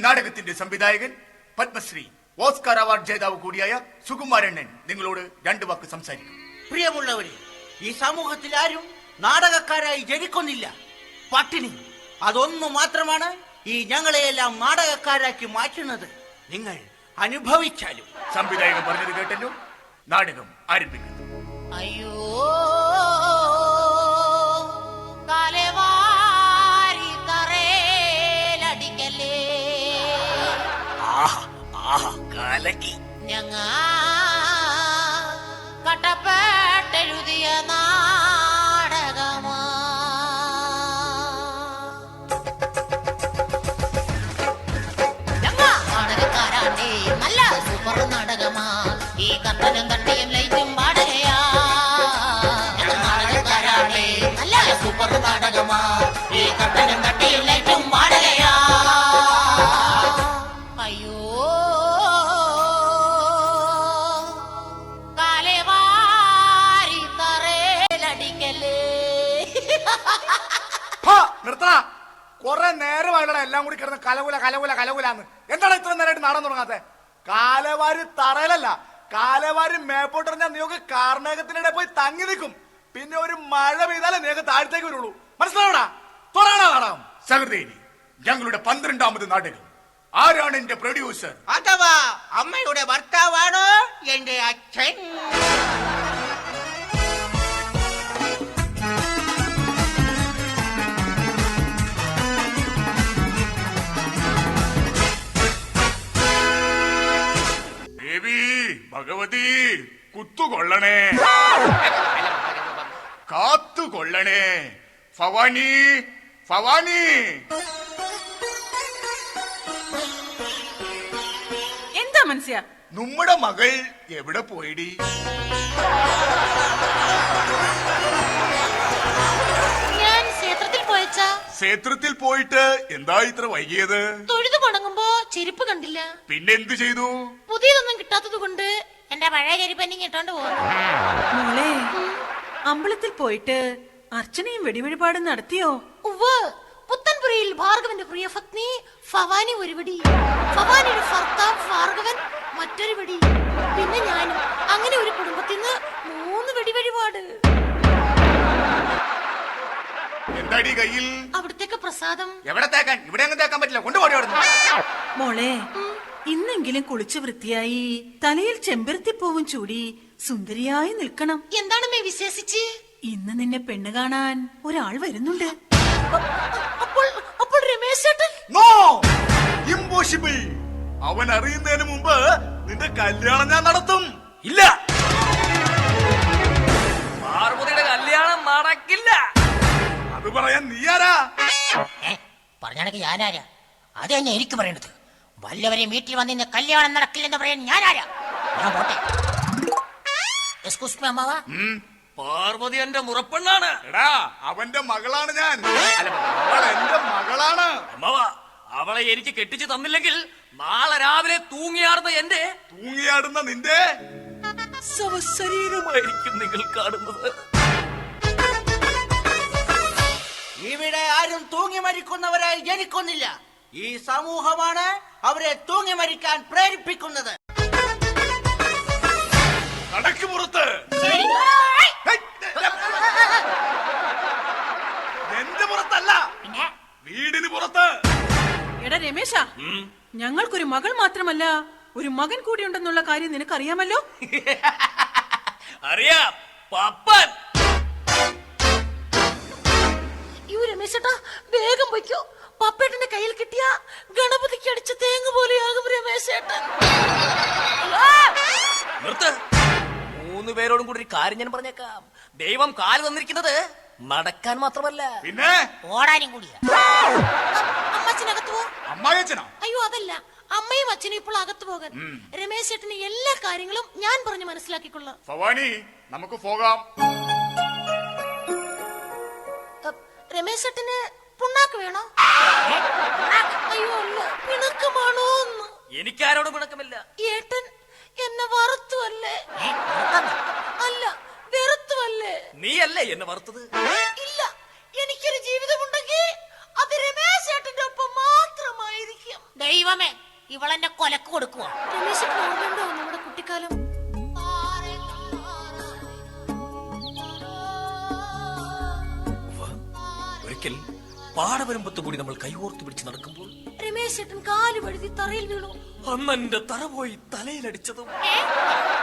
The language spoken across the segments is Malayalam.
നാടകത്തിന്റെ സംവിധായകൻ പത്മശ്രീ ഓസ്കാർ അവാർഡ് ജേതാവ് കൂടിയായ സുകുമാരണ്ണൻ നിങ്ങളോട് രണ്ടു വാക്ക് സംസാരിക്കും. പ്രിയമുള്ളവരെ ഈ സമൂഹത്തിൽ ആരും നാടകക്കാരായി ജനിക്കുന്നില്ല. പട്ടിണി അതൊന്നു മാത്രമാണ് ഈ ഞങ്ങളെയെല്ലാം നാടകക്കാരാക്കി മാറ്റുന്നത്. നിങ്ങൾ അനുഭവിച്ചാലും. സംവിധായകൻ പറഞ്ഞത് കേട്ടല്ലോ നാടകം ആരംഭിക്കുന്നു. അയ്യോ കാലവാരി കലക്കി. ഞങ്ങ കട്ടപ്പെട്ടെഴുതിയ നാടകമാ. നല്ല സൂപ്പർ നാടകമാ. ഈ ലൈറ്റും സൂപ്പർ നാടകമാ. കൊറേ അയാളുടെ എല്ലാം കൂടി കിടന്ന് കലകുല കലകുല കലകുലാന്ന്. എന്താണ് ഇത്ര നേരമായിട്ട് നാടൻ തുടങ്ങാത്തെ? കാലവാരി തറയിലല്ല കാലവാരി മേപ്പോട്ടെറിഞ്ഞാൽ നിങ്ങൾക്ക് കാർമേഘത്തിനിടെ പോയി തങ്ങി നിൽക്കും. പിന്നെ ഒരു മഴ പെയ്താലേ നിങ്ങൾക്ക് താഴത്തേക്ക് വരുള്ളൂ. മനസ്സിലാവടാ തുടങ്ങണ നാടകം. സഹൃദേവി ഞങ്ങളുടെ പന്ത്രണ്ടാമത് നാടകം. ആരാണ് എന്റെ പ്രൊഡ്യൂസർ അഥവാ അമ്മയുടെ ഭർത്താവാണോ എന്റെ അച്ഛൻ? ഭഗവതി കുത്തുകൊള്ളണേ. കാത്തുകൊള്ളണേ. ഭവാനി ഭവാനി. എന്താ മനസ്സിയ നമ്മുടെ മകൾ എവിടെ പോയിടി? ഞാൻ ക്ഷേത്രത്തിൽ പോയച്ചാ. ക്ഷേത്രത്തിൽ പോയിട്ട് എന്താ ഇത്ര വൈകിയത്? തൊഴുതു പണങ്ങുമ്പോ ചെരുപ്പ് കണ്ടില്ല. പിന്നെ എന്ത് ചെയ്തു? പുതിയതൊന്നും കിട്ടാത്തത് കൊണ്ട് എന്റെ പഴയ ചെരുപ്പ് എനിക്ക് ഇട്ടോണ്ട് പോകുന്നു മോളെ അമ്പലത്തിൽ പോയിട്ട് അർച്ചനയും വെടിവഴിപാടും നടത്തിയോ? ഉവ്വ്. പുത്തൻപുരയിൽ ഭാർഗവന്റെ പ്രിയ പത്നി ഫവാനി ഒരു പിടി ഫവാനിയുടെ ഭർത്താവ് ഭാർഗവൻ മറ്റൊരു പിടി പിന്നെ ഞാനും. അങ്ങനെ ഒരു കുടുംബത്തിൽ നിന്ന് മൂന്ന് വെടി വഴിപാട് എന്താടി കയ്യിൽ? അവിടത്തേക്ക് പ്രസാദം. എവിടെ തേക്കാൻ? ഇവിടെ അങ്ങ് തേക്കാൻ പറ്റില്ല. കൊണ്ടുപോടി മോളെ ഇന്നെങ്കിലും കുളിച്ച് വൃത്തിയായി തലയിൽ ചെമ്പരത്തിപ്പൂവും ചൂടി സുന്ദരിയായി നിൽക്കണം. എന്താണ് വിശ്വസിച്ച്? ഇന്ന് നിന്നെ പെണ്ണ് കാണാൻ ഒരാൾ വരുന്നുണ്ട്. അപ്പോൾ അപ്പോൾ രമേശ് ചേട്ടൻ? നോ ഇമ്പോസിബിൾ അവൻ അറിയുന്നതിന് മുമ്പ് നിന്റെ കല്യാണം ഞാൻ നടത്തും. ഇല്ല! പാർവതിയുടെ കല്യാണം നടക്കില്ല. അത് പറയാൻ നീ ആരാ? പറഞ്ഞാണെങ്കിൽ ഞാനാരാ? അത് തന്നെ എനിക്ക് പറയേണ്ടത്. വല്ലവരെയും വീട്ടിൽ വന്നിന്ന് കല്യാണം നടക്കില്ലെന്ന് പറയാൻ ഞാനാരാ? ഞാൻ പോട്ടെ. എക്സ്ക്യൂസ് മീ അമ്മാവ. പാർവതി എന്റെ മുറപ്പെണ്ണാണ്. എടാ അവന്റെ മകളാണ് ഞാൻ. അവൾ എന്റെ മകളാണ്. അമ്മാവ അവളെ എനിക്ക് കെട്ടിച്ചു തന്നില്ലെങ്കിൽ നാളെ രാവിലെ തൂങ്ങിയാടുന്ന എന്റെ തൂങ്ങിയാടുന്ന നിന്റെ ശവശരീരമായിരിക്കും നിങ്ങൾ കാണുന്നത്. ഇവിടെ ആരും തൂങ്ങി മരിക്കുന്നവരായി ജനിക്കുന്നില്ല. ഈ സമൂഹമാണ് അവരെ തൂങ്ങി മരിക്കാൻ പ്രേരിപ്പിക്കുന്നത്. കടക്ക് പുറത്ത്. ഹേയ്, എന്റെ പുറത്തല്ല. വീടിന് പുറത്ത്. എടാ രമേശ ഞങ്ങൾക്കൊരു മകൾ മാത്രമല്ല ഒരു മകൻ കൂടി ഉണ്ടെന്നുള്ള കാര്യം നിനക്കറിയാമല്ലോ? അറിയാം. പപ്പൻ. രമേശ് വേഗം പൊയ്ക്കോ. പപ്പേട്ടന്റെ കയ്യിൽ കിട്ടിയ ഗണപതിക്ക് അടിച്ച തേങ്ങ പോലെയാകും രമേശേട്ടൻ നിർത്ത്. മൂന്ന് പേരോടും കൂടി ഒരു കാര്യം ഞാൻ പറഞ്ഞേക്കാം. ദൈവം കാൽ തന്നിരിക്കുന്നത് നടക്കാൻ മാത്രമല്ല. പിന്നെ? ഓടാനും കൂടിയാ. അമ്മച്ചനകത്ത് പോ. അമ്മായച്ചനോ അയ്യോ അതല്ല. അമ്മയും അച്ഛനും ഇപ്പോൾ അകത്തു പോകാൻ. രമേശ് ചേട്ടന് എല്ലാ കാര്യങ്ങളും ഞാൻ പറഞ്ഞു മനസ്സിലാക്കിക്കൊള്ളാം. ഭവാനി നമുക്ക് പോകാം. രമേശ് ചേട്ടന് പുണ്ണാക്ക് വേണോ? അയ്യോ അല്ല. പിണക്കമാണോ എന്ന്. എനിക്കാരോടും പിണക്കമില്ല. ഏട്ടൻ എന്നെ വറുത്തുവല്ലേ? അല്ല വെറുത്തുവല്ലേ? നീയല്ലേ എന്നെ വറുത്തത്? ഇല്ല എനിക്കൊരു ജീവിതമുണ്ടെങ്കിൽ അത് രമേശ് ഏട്ടന്റെ ഒപ്പം മാത്രമായിരിക്കും. ദൈവ ദൈവമേ ഇവളെന്റെ കൊലക്ക് കൊടുക്കുക രമേശ് നമ്മുടെ കുട്ടിക്കാലം. പാടവരമ്പത്ത് കൂടി നമ്മൾ കൈകോർത്ത് പിടിച്ച് നടക്കുമ്പോൾ രമേശ് ചേട്ടൻ കാൽ വഴുതി തറയിൽ വീണു. അന്നെന്റെ തല പോയി തലയിലടിച്ചതും അന്നന്റെ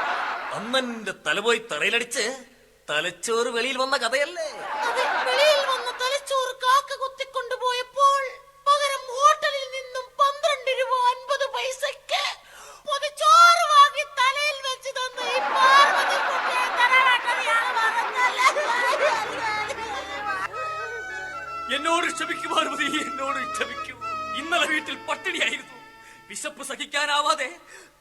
അന്നെന്റെ തല പോയി തറയിലടിച്ച് തലച്ചോറ് വെളിയിൽ വന്ന കഥയല്ലേ? അതെ വെളിയിൽ എന്നോട് ക്ഷമിക്കൂ പാർവതി എന്നോട് ക്ഷമിക്കൂ. ഇന്നലെ വീട്ടിൽ പട്ടിണിയായിരുന്നു. വിശപ്പ് സഹിക്കാനാവാതെ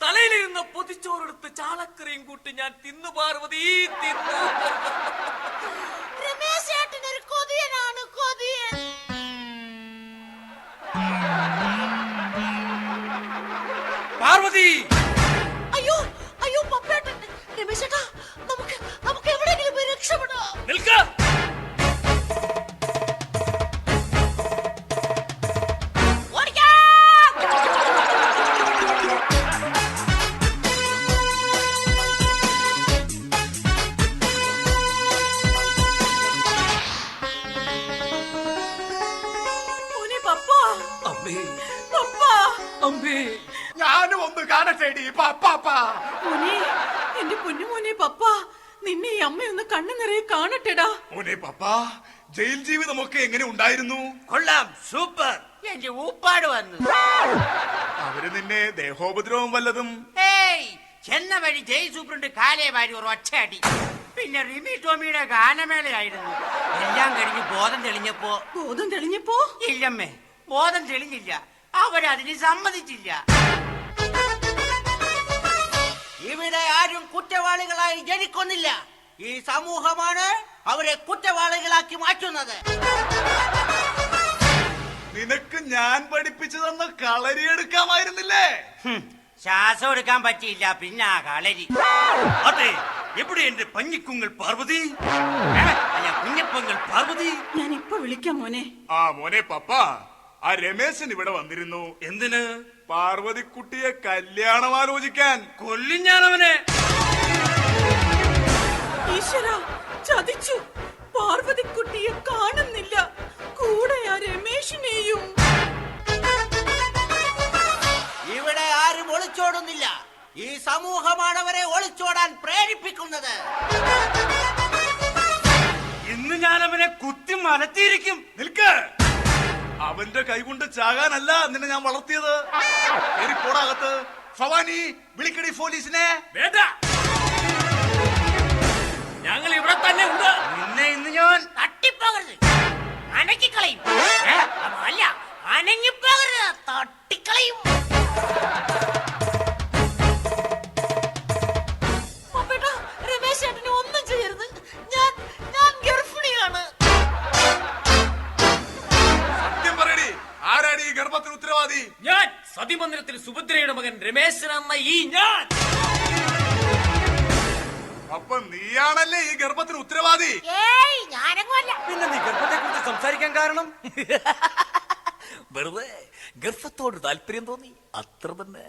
തലയിലിരുന്ന പൊതിച്ചോറെടുത്ത് ചാളക്കറിയും കൂട്ടി ഞാൻ തിന്നു പാർവതി തിന്നു. പാർവതി! അയ്യോ അയ്യോ പപ്പേട്ടൻ. രമേശേട്ടാ നമുക്ക് നമുക്ക് എവിടെയെങ്കിലും പോയി രക്ഷപ്പെടാം. നിൽക്ക! ഒന്ന് കാണട്ടേടി പാപ്പാ മോനെ എന്റെ പൊന്നു മോനെ പപ്പ. നിന്നെ ഈ അമ്മയൊന്ന് കണ്ണു നിറയെ കാണട്ടെടാ. മോനെ പപ്പ ജയിൽ ജീവിതമൊക്കെ എങ്ങനെ ഉണ്ടായിരുന്നു? കൊള്ളാം സൂപ്പർ. എന്റെ ഊപ്പാട് വന്നു. അവർ നിന്നെ ദേഹോപദ്രവം വല്ലതും? ഏയ് ചെന്ന വഴി ജയ് സൂപ്രണ്ട് കാലേ വാരി ഒരു ഒറ്റയടി. പിന്നെ റിമി ടോമിയുടെ ഗാനമേളയായിരുന്നു. എല്ലാം കഴിഞ്ഞ് ബോധം തെളിഞ്ഞപ്പോ ബോധം തെളിഞ്ഞപ്പോ? ഇല്ലമ്മേ ബോധം തെളിഞ്ഞില്ല. അവരതിന് സമ്മതിച്ചില്ല. ഇവിടെ ആരും കുറ്റവാളികളായി ജനിക്കുന്നില്ല. ഈ സമൂഹമാണ് അവരെ കുറ്റവാളികളാക്കി മാറ്റുന്നത്. നിനക്ക് ഞാൻ പഠിപ്പിച്ചു തന്ന കളരി എടുക്കാമായിരുന്നില്ലേ? ശ്വാസം എടുക്കാൻ പറ്റിയില്ല പിന്നെ ആ കളരി. അതെ എവിടെ എന്റെ പഞ്ഞിക്കുങ്ങൾ പാർവതി? അല്ല കുഞ്ഞപ്പങ്ങൾ പാർവതി. ഞാൻ ഇപ്പൊ വിളിക്കാം മോനെ. ആ മോനെ പപ്പ. ആ രമേശൻ ഇവിടെ വന്നിരുന്നു. എന്തിന്? പാർവതിക്കുട്ടിയെ കല്യാണം ആലോചിക്കാൻ. കൊല്ലും ഞാനവനെ ഈശ്വര ചതിച്ചു. പാർവതിക്കുട്ടിയെ കാണുന്നില്ല. കൂടെ ആ രമേശിനെയും. ഇവിടെ ആരും ഒളിച്ചോടുന്നില്ല. ഈ സമൂഹമാണ് അവരെ ഒളിച്ചോടാൻ പ്രേരിപ്പിക്കുന്നത്. ഇന്ന് ഞാൻ അവനെ കുത്തി മലത്തിയിരിക്കും. നിൽക്ക്. അവന്റെ കൈകൊണ്ട് ചാകാനല്ല നിന്നെ ഞാൻ വളർത്തിയത്. പോടാകത്ത് ഭവാനി വിളിക്കടി പോലീസിനെ. വേണ്ട. ഞങ്ങൾ ഇവിടെ തന്നെ ഉണ്ട്. നിന്നെ ഇന്ന് ഞാൻ തട്ടിപ്പോകരുത്. അനക്കിക്കളയും. അല്ല അനങ്ങിപ്പോകരുത്. തട്ടിക്കളയും. സതിമന്ദിരത്തിൽ സുഭദ്രയുടെ മകൻ രമേശൻ എന്ന ഈ ഞാൻ. അപ്പൊ നീയാണല്ലേ ഈ ഗർഭത്തിന് ഉത്തരവാദി? ഏയ് ഞാനങ്ങുമല്ല പിന്നെ നീ ഗർഭത്തെ കുറിച്ച് സംസാരിക്കാൻ കാരണം? വെറുതെ ഗർഭത്തോട് താല്പര്യം തോന്നി. അത്ര തന്നെ.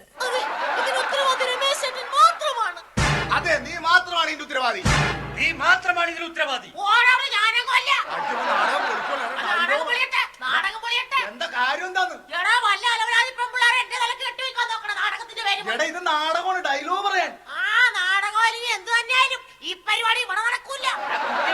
അതെ നീ മാത്രമാണ് ഇതിന്റെ ഉത്തരവാദി. നീ മാത്രമാണ് ഇതിന് ഉത്തരവാദി. എന്താ കാര്യം എന്താന്ന് എടാ വല്ല അലവരാതി പെമ്പിള്ളാരെ എന്റെ തലക്ക് കെട്ടിവെക്കാൻ നോക്കണ നാടകത്തിന്റെ പേര് എടാ ഇത് നാടകമാണ് ഡയലോഗ് പറയാൻ. ആ നാടകം അല്ലെങ്കിൽ എന്ത് തന്നെയായാലും ഈ പരിപാടി ഇവിടെ നടക്കൂല.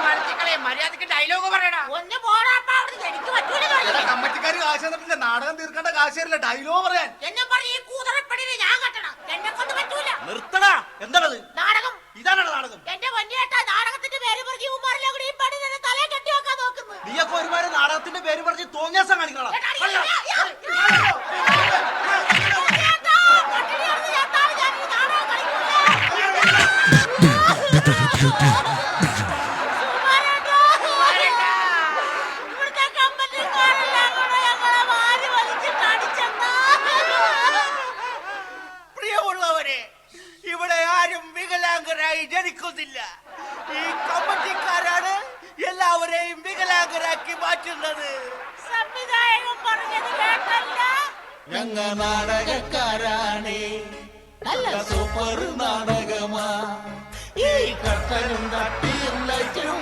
മലത്തിക്കളെ മര്യാദയ്ക്ക് ഡയലോഗ് പറയടാ. ഒന്ന് പോടാ അവിടെ എനിക്ക് പറ്റൂല എടാ കളിക്കാൻ. കാശ് തന്നിട്ടില്ല നാടകം തീർക്കേണ്ട കാശ് തരില്ല ഡയലോഗ് പറയാൻ. എന്നെ പറഞ്ഞ ഈ കൂതറപ്പടിനെ ഞാൻ കെട്ടണം. എന്നെ കൊണ്ട് പറ്റൂല. നിർത്തടാ. എന്താണത്? നാടകം. ഇതാണോ നാടകം. എന്റെ വന്യേട്ട നാടകത്തിന്റെ പേര് പറഞ്ഞ് കൂടി ഈ പണി തന്നെ തലയെ കെട്ടി വെക്കാൻ നോക്കുന്നു നീയൊക്കെ ഒരുപാട് നാടകത്തിന്റെ പേര് പറഞ്ഞ് തോന്നിയാസം കാണിക്കണം? ഞങ്ങ നാടകക്കാരാണേ. നല്ല സൂപ്പർ. നാടകമാ ഈ കട്ടനും കട്ടിയും ലൈറ്റും